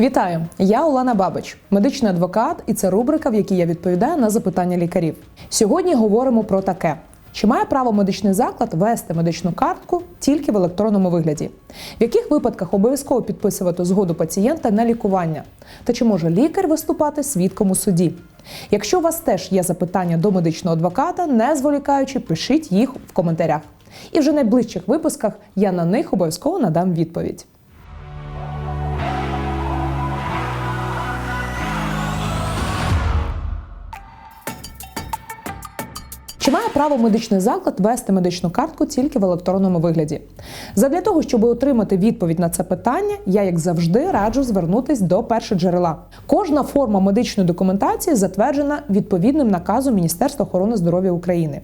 Вітаю! Я Олена Бабич, медичний адвокат, і це рубрика, в якій я відповідаю на запитання лікарів. Сьогодні говоримо про таке: чи має право медичний заклад вести медичну картку тільки в електронному вигляді? В яких випадках обов'язково підписувати згоду пацієнта на лікування? Та чи може лікар виступати свідком у суді? Якщо у вас теж є запитання до медичного адвоката, не зволікаючи, пишіть їх в коментарях. І вже в найближчих випусках я на них обов'язково надам відповідь. Чи має право медичний заклад вести медичну картку тільки в електронному вигляді? Задля того, щоб отримати відповідь на це питання, я, як завжди, раджу звернутись до першоджерела. Кожна форма медичної документації затверджена відповідним наказом Міністерства охорони здоров'я України.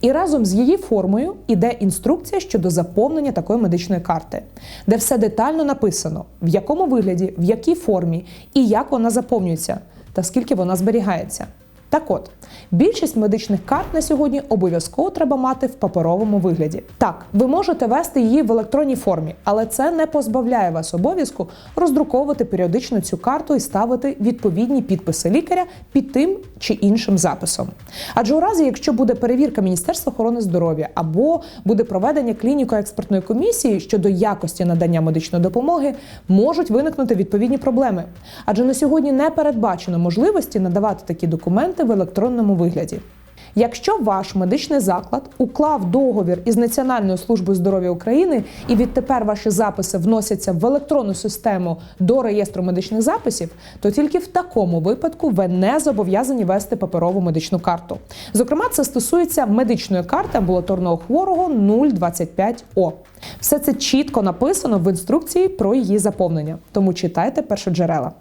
І разом з її формою іде інструкція щодо заповнення такої медичної карти, де все детально написано, в якому вигляді, в якій формі і як вона заповнюється, та скільки вона зберігається. Так от, більшість медичних карт на сьогодні обов'язково треба мати в паперовому вигляді. Так, ви можете вести її в електронній формі, але це не позбавляє вас обов'язку роздруковувати періодично цю карту і ставити відповідні підписи лікаря під тим чи іншим записом. Адже у разі, якщо буде перевірка Міністерства охорони здоров'я або буде проведення клініко-експертної комісії щодо якості надання медичної допомоги, можуть виникнути відповідні проблеми. Адже на сьогодні не передбачено можливості надавати такі документи в електронному вигляді. Якщо ваш медичний заклад уклав договір із Національною службою здоров'я України і відтепер ваші записи вносяться в електронну систему до реєстру медичних записів, то тільки в такому випадку ви не зобов'язані вести паперову медичну карту. Зокрема, це стосується медичної карти амбулаторного хворого 025О. Все це чітко написано в інструкції про її заповнення, тому читайте першоджерела.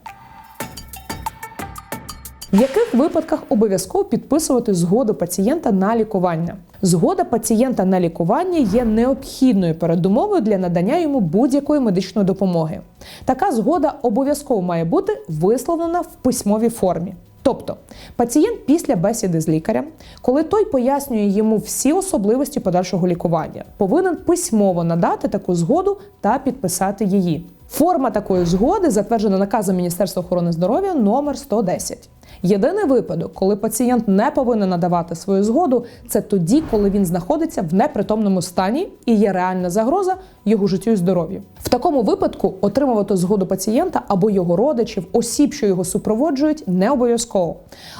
В яких випадках обов'язково підписувати згоду пацієнта на лікування? Згода пацієнта на лікування є необхідною передумовою для надання йому будь-якої медичної допомоги. Така згода обов'язково має бути висловлена в письмовій формі. Тобто пацієнт після бесіди з лікарем, коли той пояснює йому всі особливості подальшого лікування, повинен письмово надати таку згоду та підписати її. Форма такої згоди затверджена наказом Міністерства охорони здоров'я номер 110. Єдиний випадок, коли пацієнт не повинен надавати свою згоду, це тоді, коли він знаходиться в непритомному стані і є реальна загроза його життю і здоров'ю. В такому випадку отримувати згоду пацієнта або його родичів, осіб, що його супроводжують, не обов'язково,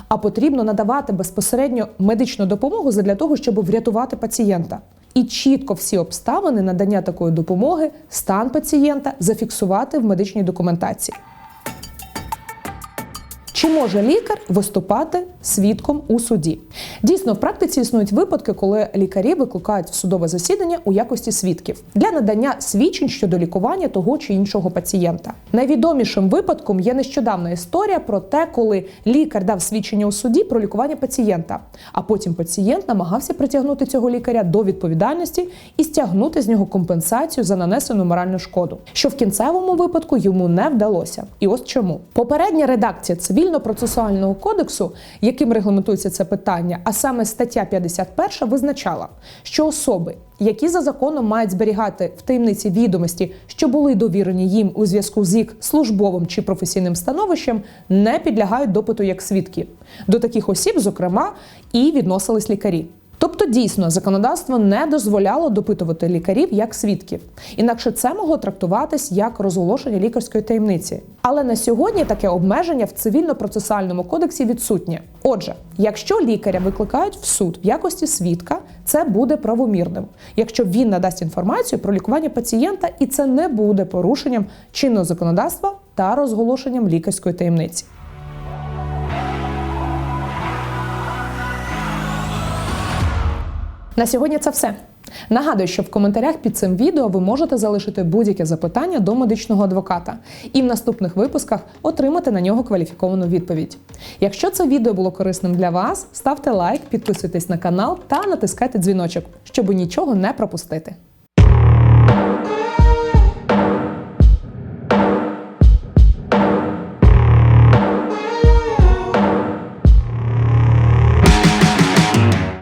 а потрібно надавати безпосередньо медичну допомогу для того, щоб врятувати пацієнта. І чітко всі обставини надання такої допомоги, стан пацієнта зафіксувати в медичній документації. Чи може лікар виступати свідком у суді? Дійсно, в практиці існують випадки, коли лікарі викликають в судове засідання у якості свідків для надання свідчень щодо лікування того чи іншого пацієнта. Найвідомішим випадком є нещодавна історія про те, коли лікар дав свідчення у суді про лікування пацієнта, а потім пацієнт намагався притягнути цього лікаря до відповідальності і стягнути з нього компенсацію за нанесену моральну шкоду, що в кінцевому випадку йому не вдалося. І ось чому попередня редакція цивільно-процесуального кодексу, яким регламентується це питання, а саме стаття 51 визначала, що особи, які за законом мають зберігати в таємниці відомості, що були довірені їм у зв'язку з їх службовим чи професійним становищем, не підлягають допиту як свідки. До таких осіб, зокрема, і відносились лікарі. Тобто, дійсно, законодавство не дозволяло допитувати лікарів як свідків, інакше це могло трактуватись як розголошення лікарської таємниці. Але на сьогодні таке обмеження в цивільно-процесуальному кодексі відсутнє. Отже, якщо лікаря викликають в суд в якості свідка, це буде правомірним, якщо він надасть інформацію про лікування пацієнта, і це не буде порушенням чинного законодавства та розголошенням лікарської таємниці. На сьогодні це все. Нагадую, що в коментарях під цим відео ви можете залишити будь-яке запитання до медичного адвоката і в наступних випусках отримати на нього кваліфіковану відповідь. Якщо це відео було корисним для вас, ставте лайк, підписуйтесь на канал та натискайте дзвіночок, щоб нічого не пропустити.